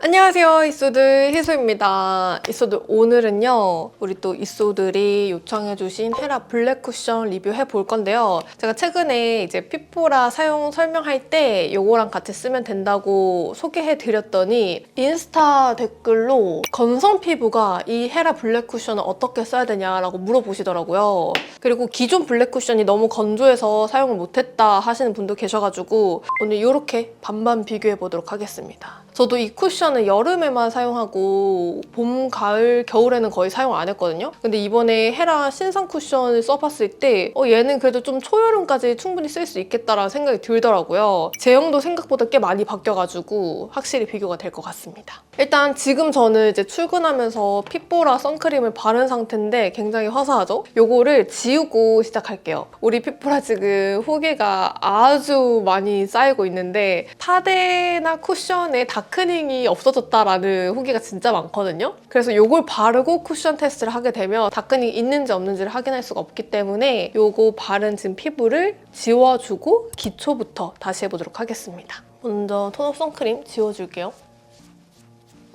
안녕하세요 이소드 희수입니다. 이소드 오늘은요 우리 또 이소들이 요청해주신 헤라 블랙 쿠션 리뷰해 볼 건데요. 제가 최근에 이제 피포라 사용 설명할 때 요거랑 같이 쓰면 된다고 소개해 드렸더니 인스타 댓글로 건성 피부가 이 헤라 블랙 쿠션을 어떻게 써야 되냐라고 물어보시더라고요. 그리고 기존 블랙 쿠션이 너무 건조해서 사용을 못했다 하시는 분도 계셔가지고 오늘 이렇게 반반 비교해 보도록 하겠습니다 저도 이 쿠션은 여름에만 사용하고 봄, 가을, 겨울에는 거의 사용 안 했거든요. 근데 이번에 헤라 신상 쿠션을 써봤을 때 어, 얘는 그래도 좀 초여름까지 충분히 쓸 수 있겠다라는 생각이 들더라고요. 제형도 생각보다 꽤 많이 바뀌어가지고 확실히 비교가 될 것 같습니다. 일단 지금 저는 이제 출근하면서 핏보라 선크림을 바른 상태인데 굉장히 화사하죠? 요거를 지우고 시작할게요. 우리 핏보라 지금 후기가 아주 많이 쌓이고 있는데 파데나 쿠션에 다 크닝이 없어졌다라는 후기가 진짜 많거든요. 그래서 요걸 바르고 쿠션 테스트를 하게 되면 다크닝이 있는지 없는지를 확인할 수가 없기 때문에 요거 바른 지금 피부를 지워주고 기초부터 다시 해보도록 하겠습니다. 먼저 톤업 선크림 지워줄게요.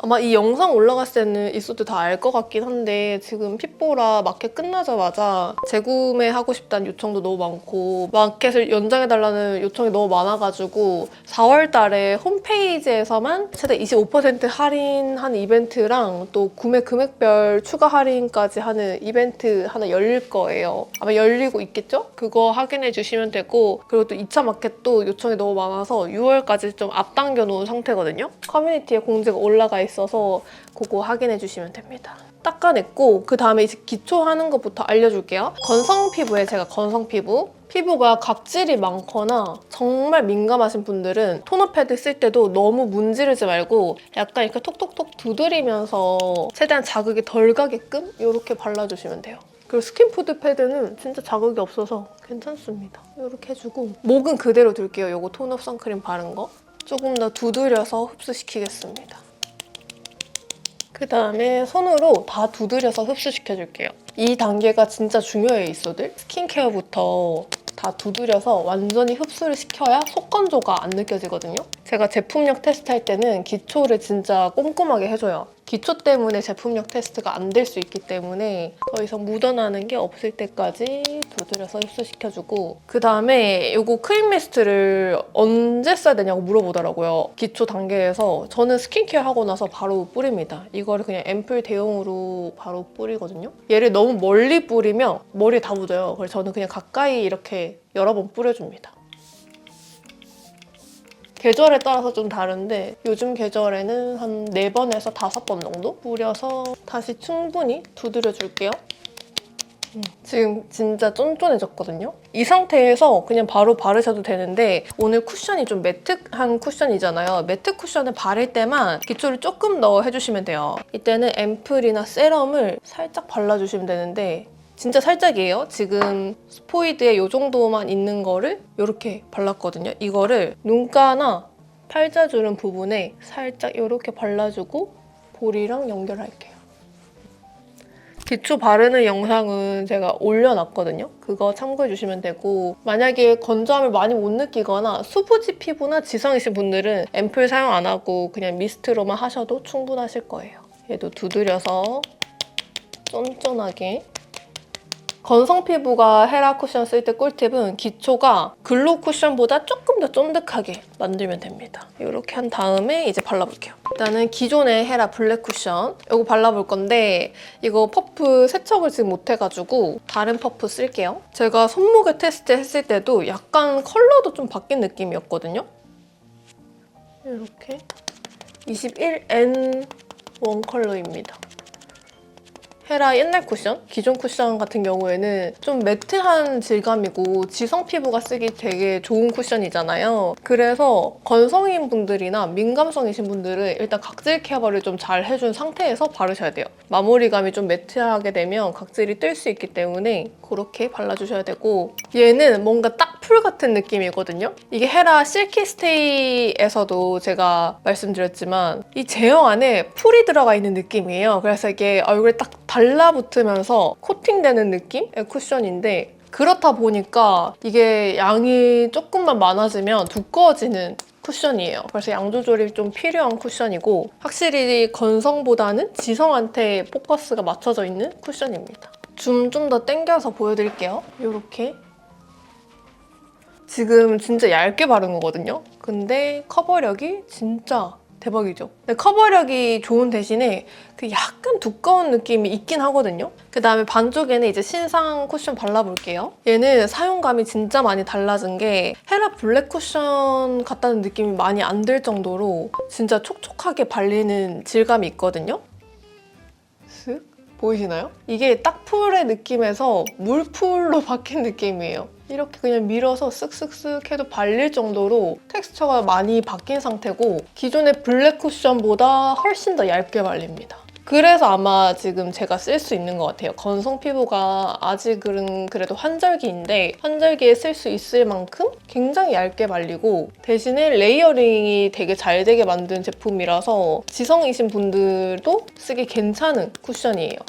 아마 이 영상 올라갔을 때는 있어도 다 알 것 같긴 한데 지금 핏보라 마켓 끝나자마자 재구매하고 싶다는 요청도 너무 많고 마켓을 연장해달라는 요청이 너무 많아가지고 4월 달에 홈페이지에서만 최대 25% 할인하는 이벤트랑 또 구매 금액별 추가 할인까지 하는 이벤트 하나 열릴 거예요. 아마 열리고 있겠죠? 그거 확인해 주시면 되고 그리고 또 2차 마켓도 요청이 너무 많아서 6월까지 좀 앞당겨 놓은 상태거든요. 커뮤니티에 공지가 올라가 있어 서 그거 확인해 주시면 됩니다. 닦아냈고 그 다음에 이제 기초하는 것부터 알려줄게요. 건성 피부에 제가 건성 피부 피부가 각질이 많거나 정말 민감하신 분들은 토너 패드 쓸 때도 너무 문지르지 말고 약간 이렇게 톡톡톡 두드리면서 최대한 자극이 덜 가게끔 이렇게 발라주시면 돼요. 그리고 스킨푸드 패드는 진짜 자극이 없어서 괜찮습니다. 이렇게 해주고 목은 그대로 둘게요. 이거 톤업 선크림 바른 거. 조금 더 두드려서 흡수시키겠습니다. 그 다음에 손으로 다 두드려서 흡수시켜줄게요. 이 단계가 진짜 중요해요, 있어들. 스킨케어부터 다 두드려서 완전히 흡수를 시켜야 속건조가 안 느껴지거든요. 제가 제품력 테스트할 때는 기초를 진짜 꼼꼼하게 해줘요. 기초 때문에 제품력 테스트가 안 될 수 있기 때문에 더 이상 묻어나는 게 없을 때까지 두드려서 흡수시켜주고 그 다음에 이거 크림 미스트를 언제 써야 되냐고 물어보더라고요. 기초 단계에서 저는 스킨케어 하고 나서 바로 뿌립니다. 이거를 그냥 앰플 대용으로 바로 뿌리거든요. 얘를 너무 멀리 뿌리면 머리에 다 묻어요. 그래서 저는 그냥 가까이 이렇게 여러 번 뿌려줍니다. 계절에 따라서 좀 다른데 요즘 계절에는 한 4번에서 5번 정도 뿌려서 다시 충분히 두드려 줄게요. 음, 지금 진짜 쫀쫀해졌거든요? 이 상태에서 그냥 바로 바르셔도 되는데 오늘 쿠션이 좀 매트한 쿠션이잖아요. 매트 쿠션을 바를 때만 기초를 조금 더 해주시면 돼요. 이때는 앰플이나 세럼을 살짝 발라주시면 되는데 진짜 살짝이에요. 지금 스포이드에 이 정도만 있는 거를 이렇게 발랐거든요. 이거를 눈가나 팔자주름 부분에 살짝 이렇게 발라주고 볼이랑 연결할게요. 기초 바르는 영상은 제가 올려놨거든요. 그거 참고해 주시면 되고 만약에 건조함을 많이 못 느끼거나 수부지 피부나 지성이신 분들은 앰플 사용 안 하고 그냥 미스트로만 하셔도 충분하실 거예요. 얘도 두드려서 쫀쫀하게 건성 피부가 헤라 쿠션 쓸 때 꿀팁은 기초가 글로 쿠션보다 조금 더 쫀득하게 만들면 됩니다. 이렇게 한 다음에 이제 발라볼게요. 일단은 기존의 헤라 블랙 쿠션 이거 발라볼 건데 이거 퍼프 세척을 지금 못 해가지고 다른 퍼프 쓸게요. 제가 손목에 테스트 했을 때도 약간 컬러도 좀 바뀐 느낌이었거든요. 이렇게 21N 원 컬러입니다. 헤라 옛날 쿠션, 기존 쿠션 같은 경우에는 좀 매트한 질감이고 지성 피부가 쓰기 되게 좋은 쿠션이잖아요. 그래서 건성인 분들이나 민감성이신 분들은 일단 각질 케어를 좀 잘 해준 상태에서 바르셔야 돼요. 마무리감이 좀 매트하게 되면 각질이 뜰 수 있기 때문에 그렇게 발라주셔야 되고 얘는 뭔가 딱 풀 같은 느낌이거든요. 이게 헤라 실키 스테이에서도 제가 말씀드렸지만 이 제형 안에 풀이 들어가 있는 느낌이에요. 그래서 이게 얼굴에 딱 달라붙으면서 코팅되는 느낌의 쿠션인데 그렇다 보니까 이게 양이 조금만 많아지면 두꺼워지는 쿠션이에요. 그래서 양 조절이 좀 필요한 쿠션이고 확실히 건성보다는 지성한테 포커스가 맞춰져 있는 쿠션입니다. 줌 좀 더 당겨서 보여드릴게요. 이렇게 지금 진짜 얇게 바른 거거든요. 근데 커버력이 진짜 대박이죠. 커버력이 좋은 대신에 그 약간 두꺼운 느낌이 있긴 하거든요. 그 다음에 반쪽에는 이제 신상 쿠션 발라볼게요. 얘는 사용감이 진짜 많이 달라진 게 헤라 블랙 쿠션 같다는 느낌이 많이 안 들 정도로 진짜 촉촉하게 발리는 질감이 있거든요. 슥 보이시나요? 이게 딱 풀의 느낌에서 물풀로 바뀐 느낌이에요. 이렇게 그냥 밀어서 쓱쓱쓱 해도 발릴 정도로 텍스처가 많이 바뀐 상태고 기존의 블랙 쿠션보다 훨씬 더 얇게 발립니다. 그래서 아마 지금 제가 쓸 수 있는 것 같아요. 건성 피부가 아직은 그래도 환절기인데 환절기에 쓸 수 있을 만큼 굉장히 얇게 발리고 대신에 레이어링이 되게 잘 되게 만든 제품이라서 지성이신 분들도 쓰기 괜찮은 쿠션이에요.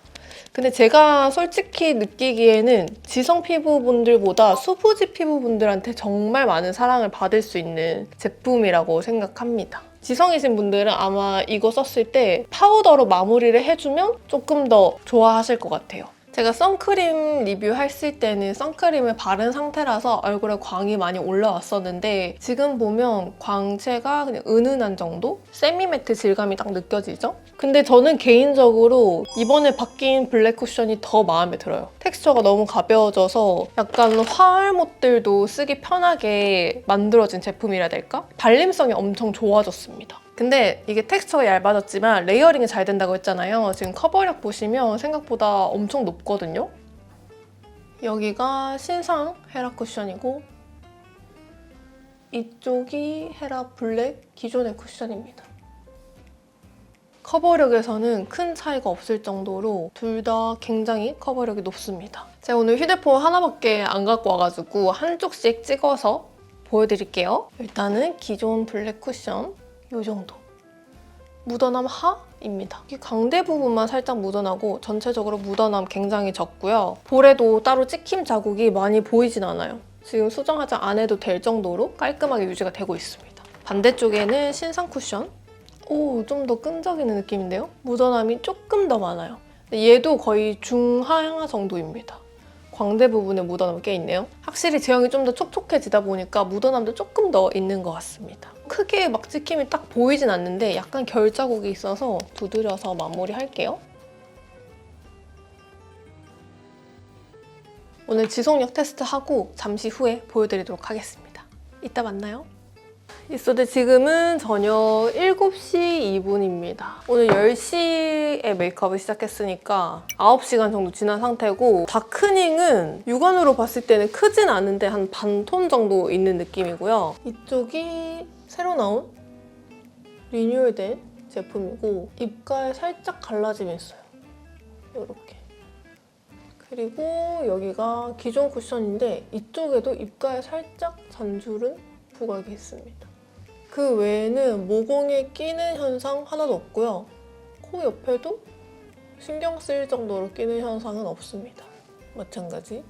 근데 제가 솔직히 느끼기에는 지성 피부분들보다 수부지 피부분들한테 정말 많은 사랑을 받을 수 있는 제품이라고 생각합니다. 지성이신 분들은 아마 이거 썼을 때 파우더로 마무리를 해주면 조금 더 좋아하실 것 같아요. 제가 선크림 리뷰했을 때는 선크림을 바른 상태라서 얼굴에 광이 많이 올라왔었는데 지금 보면 광채가 그냥 은은한 정도? 세미매트 질감이 딱 느껴지죠? 근데 저는 개인적으로 이번에 바뀐 블랙 쿠션이 더 마음에 들어요. 텍스처가 너무 가벼워져서 약간 화알못들도 쓰기 편하게 만들어진 제품이라 될까? 발림성이 엄청 좋아졌습니다. 근데 이게 텍스처가 얇아졌지만 레이어링이 잘 된다고 했잖아요. 지금 커버력 보시면 생각보다 엄청 높거든요. 여기가 신상 헤라 쿠션이고 이쪽이 헤라 블랙 기존의 쿠션입니다. 커버력에서는 큰 차이가 없을 정도로 둘 다 굉장히 커버력이 높습니다. 제가 오늘 휴대폰 하나밖에 안 갖고 와가지고 한쪽씩 찍어서 보여드릴게요. 일단은 기존 블랙 쿠션 이 정도. 묻어남 하입니다. 이 광대 부분만 살짝 묻어나고 전체적으로 묻어남 굉장히 적고요. 볼에도 따로 찍힘 자국이 많이 보이진 않아요. 지금 수정 화장 안 해도 될 정도로 깔끔하게 유지가 되고 있습니다. 반대쪽에는 신상 쿠션. 오, 좀 더 끈적이는 느낌인데요? 묻어남이 조금 더 많아요. 얘도 거의 중하향 정도입니다. 광대 부분에 묻어남이 꽤 있네요. 확실히 제형이 좀 더 촉촉해지다 보니까 묻어남도 조금 더 있는 것 같습니다. 크게 막 찍힘이 딱 보이진 않는데 약간 결 자국이 있어서 두드려서 마무리할게요. 오늘 지속력 테스트하고 잠시 후에 보여드리도록 하겠습니다. 이따 만나요. 있어도 지금은 저녁 7시 2분입니다. 오늘 10시에 메이크업을 시작했으니까 9시간 정도 지난 상태고 다크닝은 육안으로 봤을 때는 크진 않은데 한 반 톤 정도 있는 느낌이고요. 이쪽이 새로 나온 리뉴얼된 제품이고 입가에 살짝 갈라짐이 있어요. 이렇게. 그리고 여기가 기존 쿠션인데 이쪽에도 입가에 살짝 잔주름 부각이 있습니다. 그 외에는 모공에 끼는 현상 하나도 없고요. 코 옆에도 신경 쓰일 정도로 끼는 현상은 없습니다. 마찬가지.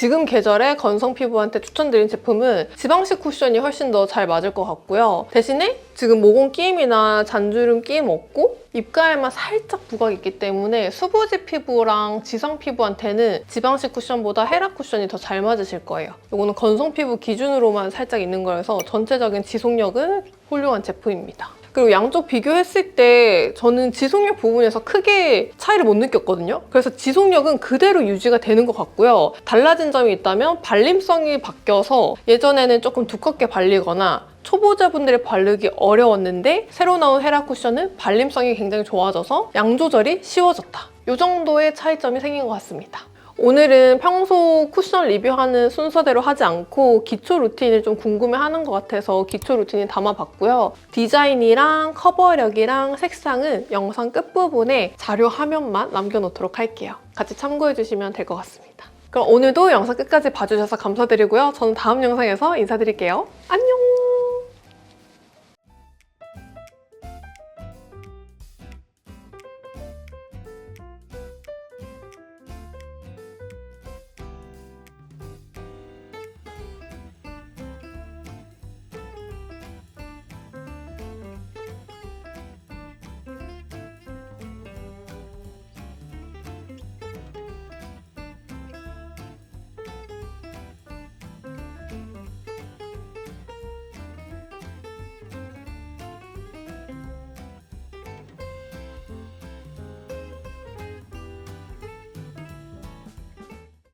지금 계절에 건성 피부한테 추천드린 제품은 지방식 쿠션이 훨씬 더 잘 맞을 것 같고요. 대신에 지금 모공 끼임이나 잔주름 끼임 없고 입가에만 살짝 부각이 있기 때문에 수부지 피부랑 지성 피부한테는 지방식 쿠션보다 헤라 쿠션이 더 잘 맞으실 거예요. 이거는 건성 피부 기준으로만 살짝 있는 거여서 전체적인 지속력은 훌륭한 제품입니다. 그리고 양쪽 비교했을 때 저는 지속력 부분에서 크게 차이를 못 느꼈거든요. 그래서 지속력은 그대로 유지가 되는 것 같고요. 달라진 점이 있다면 발림성이 바뀌어서 예전에는 조금 두껍게 발리거나 초보자분들이 바르기 어려웠는데 새로 나온 헤라 쿠션은 발림성이 굉장히 좋아져서 양 조절이 쉬워졌다. 이 정도의 차이점이 생긴 것 같습니다. 오늘은 평소 쿠션 리뷰하는 순서대로 하지 않고 기초 루틴을 좀 궁금해하는 것 같아서 기초 루틴을 담아봤고요. 디자인이랑 커버력이랑 색상은 영상 끝부분에 자료 화면만 남겨놓도록 할게요. 같이 참고해주시면 될 것 같습니다. 그럼 오늘도 영상 끝까지 봐주셔서 감사드리고요. 저는 다음 영상에서 인사드릴게요. 안녕!